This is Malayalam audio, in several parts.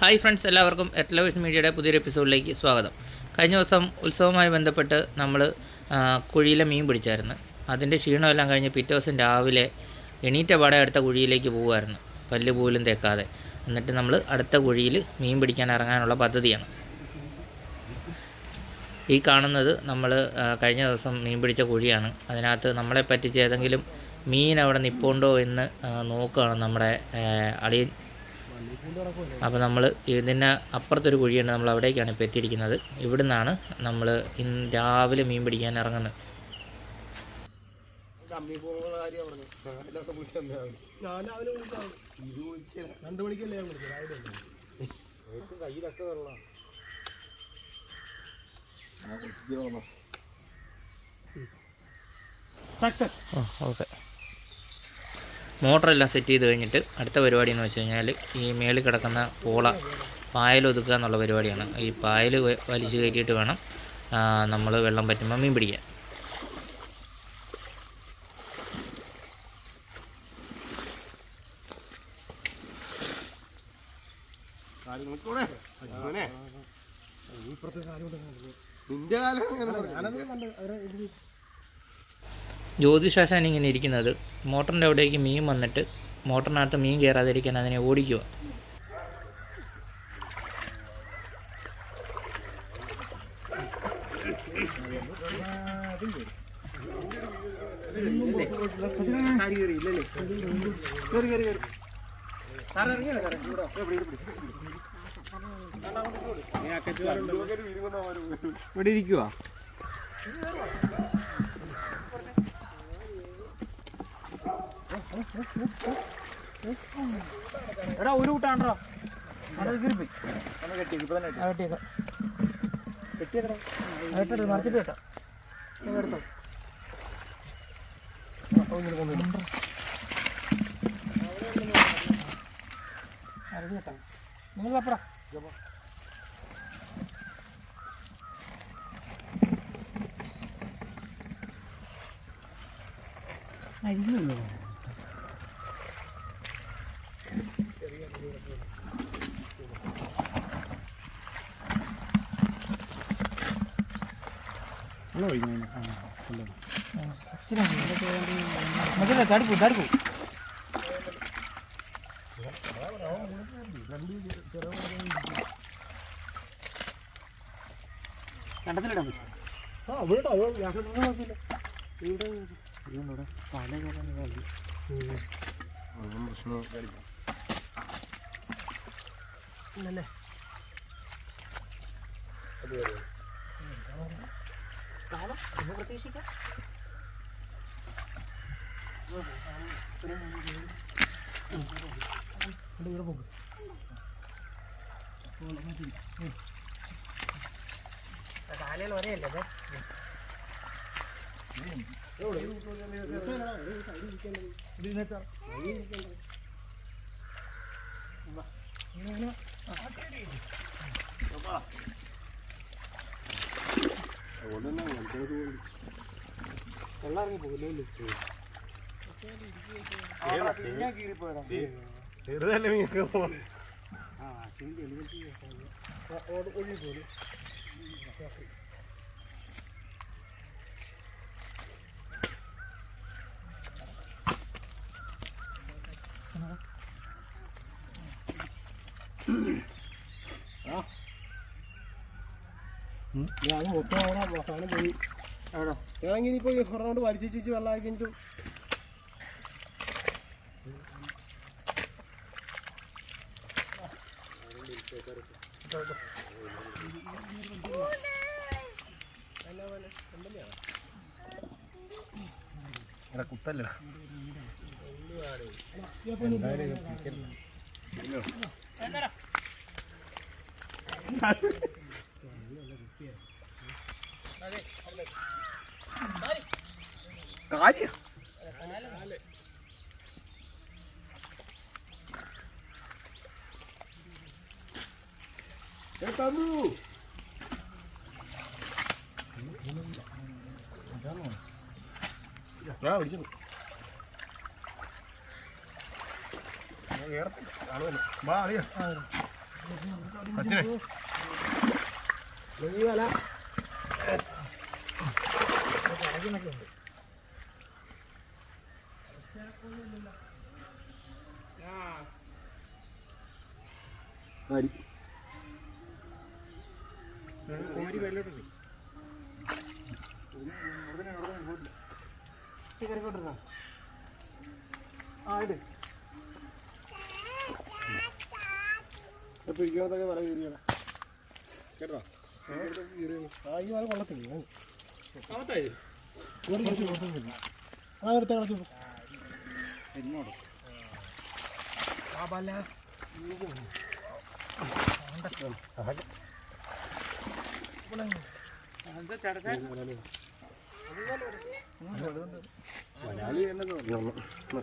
ഹായ് ഫ്രണ്ട്സ് എല്ലാവർക്കും എറ്റ്ലവേഴ്സ് മീഡിയയുടെ പുതിയൊരു എപ്പിസോഡിലേക്ക് സ്വാഗതം. കഴിഞ്ഞ ദിവസം ഉത്സവവുമായി ബന്ധപ്പെട്ട് നമ്മൾ കുഴിയിലെ മീൻ പിടിച്ചായിരുന്നു. അതിന്റെ ക്ഷീണമെല്ലാം കഴിഞ്ഞ് പിറ്റേ ദിവസം രാവിലെ എണീറ്റ പാടെ അടുത്ത കുഴിയിലേക്ക് പോകുമായിരുന്നു പല്ല് പോലും തേക്കാതെ. എന്നിട്ട് നമ്മൾ അടുത്ത കുഴിയിൽ മീൻ പിടിക്കാൻ ഇറങ്ങാനുള്ള പദ്ധതിയാണ്. ഈ കാണുന്നത് നമ്മൾ കഴിഞ്ഞ ദിവസം മീൻ പിടിച്ച കുഴിയാണ്. അതിനകത്ത് നമ്മളെ പറ്റിച്ച് ഏതെങ്കിലും മീൻ അവിടെ നിൽപ്പുണ്ടോ എന്ന് നോക്കുകയാണ് നമ്മുടെ അളിയൻ. അപ്പോൾ നമ്മൾ ഇതിന് അപ്പുറത്തൊരു കുഴിയുണ്ട്. നമ്മൾ അവിടേക്കാണ് ഇപ്പോൾ എത്തിയിരിക്കുന്നത്. ഇവിടുന്നാണ് നമ്മൾ ഇന്ന് രാവിലെ മീൻ പിടിക്കാൻ ഇറങ്ങുന്നത്. Success okay. മോട്ടറെല്ലാം സെറ്റ് ചെയ്ത് കഴിഞ്ഞിട്ട് അടുത്ത പരിപാടി എന്ന് വെച്ച് കഴിഞ്ഞാൽ ഈ മേളിൽ കിടക്കുന്ന പോള പായൽ ഒതുക്കുക എന്നുള്ള പരിപാടിയാണ്. ഈ പായൽ വലിച്ചു കയറ്റിയിട്ട് വേണം നമ്മൾ വെള്ളം പറ്റുമ്പോൾ മീൻ പിടിക്കാൻ. നിന്റെ കാലം ജ്യോതിഷാശാൻ ഇങ്ങനെ ഇരിക്കുന്നത്. മോട്ടറിന്റെ അവിടേക്ക് മീൻ വന്നിട്ട് മോട്ടറിനകത്ത് മീൻ കയറാതിരിക്കാൻ അതിനെ ഓടിക്കുക ഇവിടെ ഇരിക്കുക എടാ ഒരു കൂട്ടാണ്ടോ? അത് കീറിപ്പോയി കെട്ടി ഇപ്പൊ തന്നെ കെട്ടിയേക്കാം മറിച്ചിട്ട് കേട്ടോ എടുത്തോ നിങ്ങൾ പപ്പടാ അരിഞ്ഞല്ലോ തടുക്കൂ തടുക്കൂ കണ്ടത്തിലിടാൻ പറ്റും ആ വീടോ കുഴപ്പമില്ല ഇവിടെ ഇവിടെ പല ഇല്ലല്ലേ കാലം പ്രതീക്ഷിക്കാം കാലയിൽ ഒരേയല്ലേ ഇത് വെള്ളം പോകില്ലേ ചെറുതല്ലേ മീനൊക്കെ ഞാൻ മൊത്തം അവിടെ അവസാനം പോയി. അവിടെ ഞാനെങ്കിൽ ഇനിയിപ്പോ ഈ ഒരെണ്ണം വലിച്ചു വെച്ച് വെള്ളമാക്കി കഴിഞ്ഞിട്ട് കുത്തല്ല? കാര്യം. തന്നു ഞാൻ കേറത്തില്ല കാണുമല്ലോ വാ ഉണ്ട്. പിടിക്കാത്തൊക്കെ വല കീറിയാണ്. കേട്ടോ ആ ഈ വല കൊള്ളത്തില്ല. മലയാളി എന്നെ തോന്നുന്നു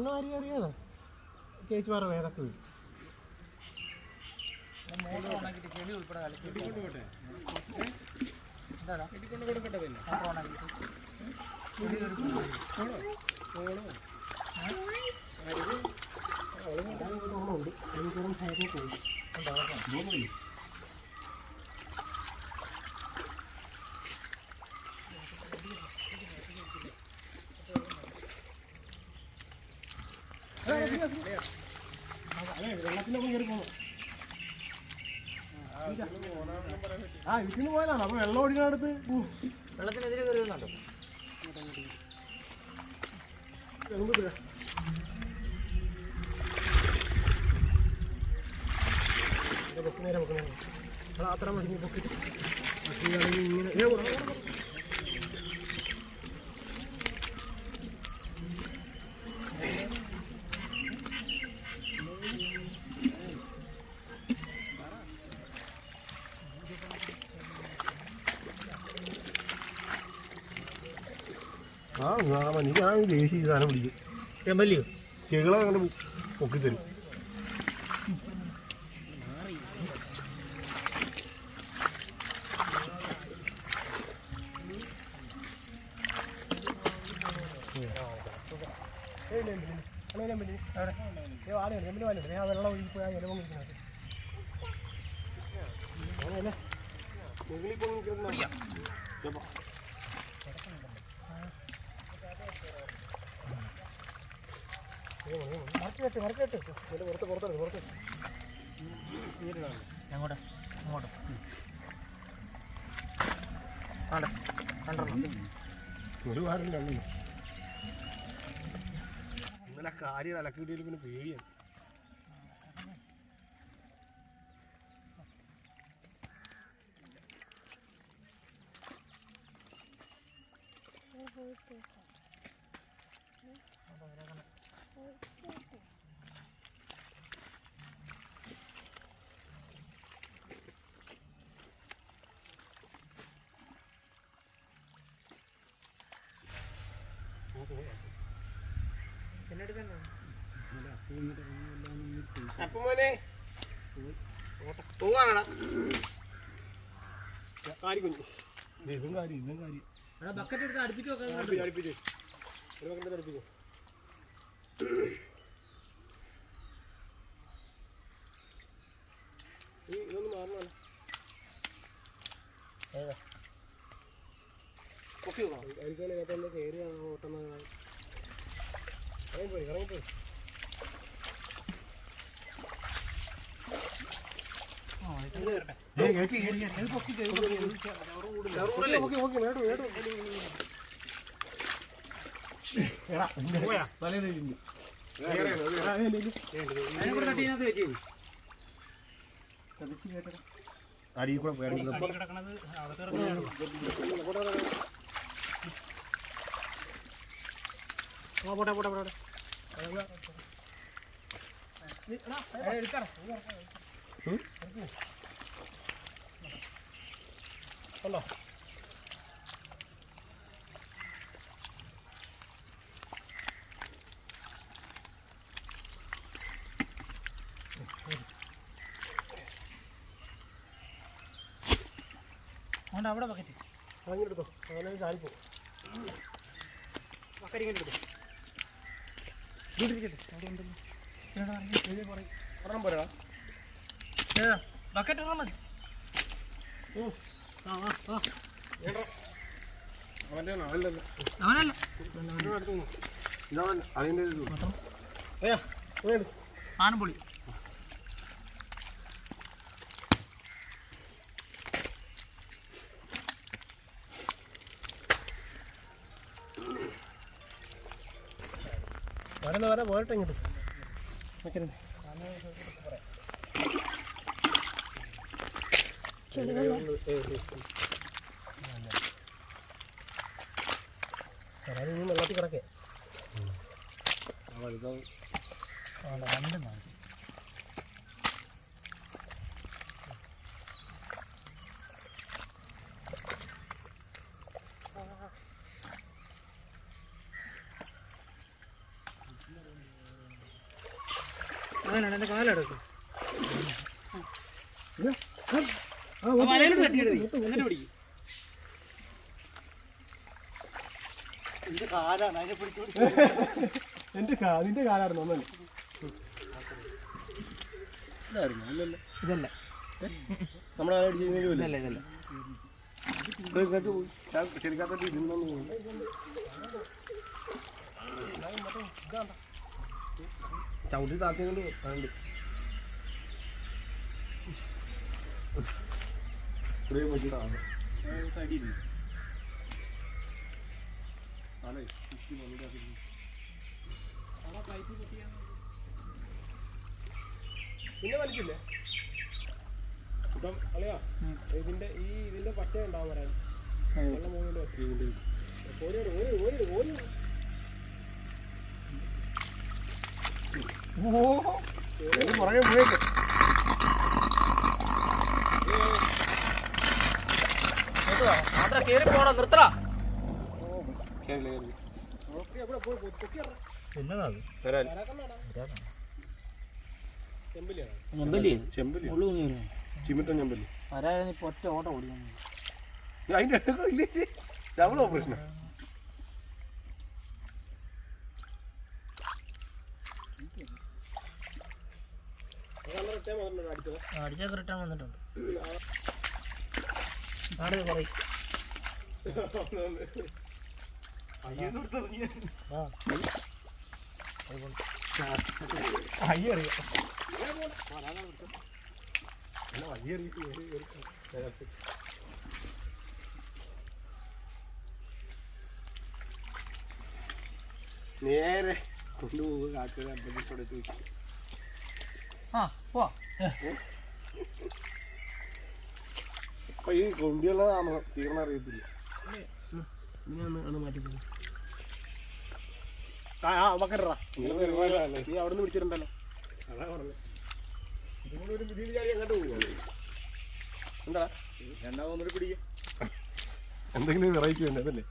മണ്ണ് വാരി അറിയാതെ ചേച്ചിമാരുടെ വേദക്ക് വീഴും വെള്ളത്തിലൊക്കെ കയറി പോകണം ആ ഇതിന് പോയതാണ് അപ്പൊ വെള്ളം ഒഴിക്കണടുത്ത് വെള്ളത്തിനെതിരെ കയറി വരുന്നുണ്ടോ നേരെ അത്ര മതി. ഇങ്ങനെ എനിക്ക് ആ ദേശീയ സാധനം പിടിക്കും ചെമ്പല്ലിയോ? ചെകളെ അങ്ങനെ പൊക്കിത്തരും. വെള്ളം അങ്ങോട്ട് അങ്ങോട്ട് രണ്ടു ഇന്നലെ കാര്യം അലക്കിട്ടിയിൽ പിന്നെ പേടിയാണ്. അപ്പം മോനെ പോവാണടാ കാരി കുഞ്ഞു. ഇതും കാര്യം ഇതും കാര്യം ബക്കറ്റ് എടുത്ത് അടുപ്പിച്ച് വെക്കാൻ അടുപ്പിച്ച് ഒരു പക്കന്റെ അടുപ്പിച്ച്. ഈ ഇതൊന്ന് മാറണമല്ലോ പൊക്കി നോക്കാം കയറി ഓട്ടം ഇറങ്ങിപ്പോയി ഇറങ്ങിപ്പോയി ഓക്കെ ഓക്കെ വേണ്ടു വേണ്ടു എടാ പോയാ തലയിലിരുന്നു അടിയിൽ കൂടെ പോയാൽ പോട്ടെ പോട്ടെ പോട്ടെ ഉണ്ടോ അവിടെ ബക്കറ്റ് അങ്ങനെ എടുത്തോ. അങ്ങനെ ചാരിപ്പോ പറയാൻ പോരാ ബക്കറ്റ് ഇടാൻ മതി. വേണ്ട ആനപ്പൊളി വരണ്ട വരാ പോരട്ടെ ഇങ്ങോട്ട്. നിൽക്കരുത് വരാതെ നീ വെള്ളത്തിൽ കിടക്കേ അങ്ങനെയാണ് എന്റെ കാലെടുക്കും ആ, വലയിലോട്ട് തട്ടിയിട് നീ. എന്നിട്ട് പിടിക്കും. എന്റെ കാ നിന്റെ കാലായിരുന്നു ഒന്നല്ല? ഇതല്ല. നമ്മുടെ ഇതല്ല? ഇതല്ല ശരിക്കാത്തോട്ട് ഇരുന്നു ചവിട്ടി താത്തിക്കൊണ്ട് ഇത്രയും വെച്ചിട്ടാണ് അതെ പിന്നെ വലിച്ചില്ലേ? ഇപ്പം അളിയാ ഇതിന്റെ ഈ ഇതിന്റെ പറ്റ ഉണ്ടാവും പറയാൻ വെള്ളം മൂന്നിന്റെ ഓരി ഓരി ഓരി ഓരി ഓ പുറകെ പോയിട്ട് ഒറ്റ ഓട്ടം ഓടിക്കുന്നു അതിന്റെ ഇടയ്ക്കില്ലേ ഡബിൾ ഓപ്പറേഷൻ അടിച്ചാൽ കറക്റ്റാൻ വന്നിട്ടുണ്ട്. നേരെ കൊണ്ടുപോകും അമ്പലത്തോടെ ചോദിച്ചു ആ പോ അപ്പൊ ഈ കൊണ്ടിയുള്ള താമസം തീർന്ന അറിയത്തില്ല. നീ അവിടെ നിന്ന് പിടിച്ചിട്ടുണ്ടല്ലോ. എന്താ പിടിക്കുക എന്തെങ്കിലും വെറൈറ്റി വേണ്ട അതല്ലേ?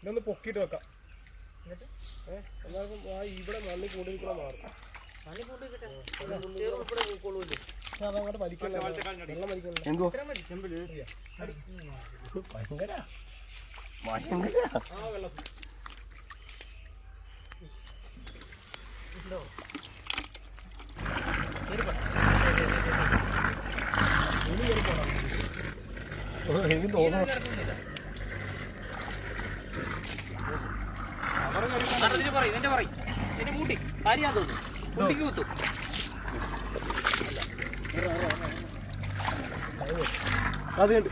ഇതൊന്ന് പൊക്കിട്ട് വെക്കാം. എല്ലാവർക്കും ആ ഇവിടെ മണ്ണ് കൂടി നിൽക്കുന്ന മാറും. അതങ്ങോട്ട് വലിക്കണ്ട വെള്ളം വലിക്കണ്ട എന്തോ ഭയങ്കര. ഭയങ്കര. ആ വെള്ളം. എനിക്ക് തോന്നുന്നു ഇതിന് പറയും ഇതിന്റെ പറയും ഇതിന്റെ മൂട്ടി കാര്യാൻ തോന്നുന്നു മൂട്ടിക്ക് കുത്തും അത് കണ്ട്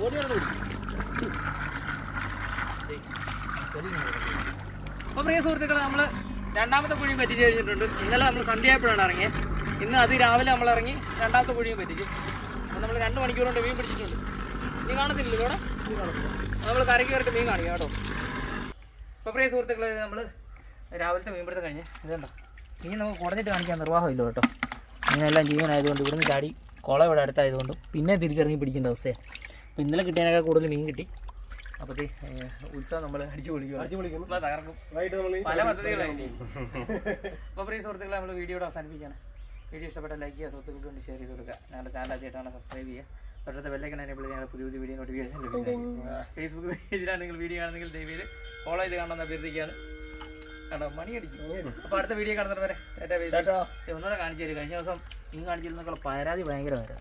ഓടി പ്രിയ സുഹൃത്തുക്കളെ നമ്മൾ രണ്ടാമത്തെ കുഴിയും പറ്റിച്ച് കഴിഞ്ഞിട്ടുണ്ട് ഇന്നലെ നമ്മൾ സന്ധ്യയായപ്പോഴാണ് ഇറങ്ങിയത് ഇന്ന് അത് രാവിലെ നമ്മൾ ഇറങ്ങി രണ്ടാമത്തെ കുഴിയും പറ്റിച്ചു നമ്മൾ രണ്ട് മണിക്കൂർ കൊണ്ട് മീൻ പിടിച്ചിട്ടുണ്ട് നീ കാണത്തില്ല ഇവിടെ നമ്മൾ കരയ്ക്ക് വരട്ട് മീൻ കാണിക്കാം കേട്ടോ. അപ്പൊ പ്രിയ സുഹൃത്തുക്കളെ നമ്മൾ രാവിലത്തെ മീൻ പിടുത്തം കഴിഞ്ഞ് ഇതുണ്ടോ മീൻ നമുക്ക് കുറഞ്ഞിട്ട് കാണിക്കാൻ നിർവാഹമില്ല കേട്ടോ. മീനെല്ലാം ജീവനായതുകൊണ്ട് ഇവിടുന്ന് ചാടി കുളം ഇവിടെ അടുത്തായതുകൊണ്ടും പിന്നെ തിരിച്ചിറങ്ങി പിടിക്കേണ്ട അവസ്ഥയാണ് അപ്പോൾ ഇന്നലെ കിട്ടിയതിനൊക്കെ കൂടുതൽ മീൻ കിട്ടി. അപ്പോൾ ഉത്സവം നമ്മൾ അടിച്ചു പൊളിക്കും അടിച്ചു പൊളിക്കും ഇപ്പൊ തകർക്കും. പല പദ്ധതികളായി. അപ്പോൾ പ്രിയ സുഹൃത്തുക്കളെ നമ്മൾ വീഡിയോ അവസാനിപ്പിക്കുകയാണ്. വീഡിയോ ഇഷ്ടപ്പെട്ട ലൈക്ക് ചെയ്യുക സുഹൃത്തുക്കൾക്ക് വേണ്ടി ഷെയർ ചെയ്ത് കൊടുക്കുക. ഞങ്ങളുടെ ചാനൽ ആദ്യമായിട്ടാണ് സബ്സ്ക്രൈബ് ചെയ്യുക. തൊട്ടടുത്ത ബെല്ലൈക്കൺ എനേബിൾ ഞങ്ങളുടെ പുതിയ പുതിയ വീഡിയോ നോട്ടിഫിക്കേഷൻ ലഭിക്കുന്നത് ഫേസ്ബുക്ക് പേജിലാണ് നിങ്ങൾ വീഡിയോ കാണുന്നെങ്കിൽ ദയവ് ചെയ്ത് ഫോളോ ചെയ്ത് കാണണമെന്ന് അഭ്യർത്ഥിക്കുകയാണ്. കണ്ടോ? മണി അടിക്കും അപ്പോൾ അടുത്ത വീഡിയോ കാണുന്നത് വരെ. ഒന്നുകൂടെ കാണിച്ചു തരും. കഴിഞ്ഞ ദിവസം മീൻ കാണിച്ചിരുന്നൊക്കെ പരാതി ഭയങ്കരമായിരുന്നു.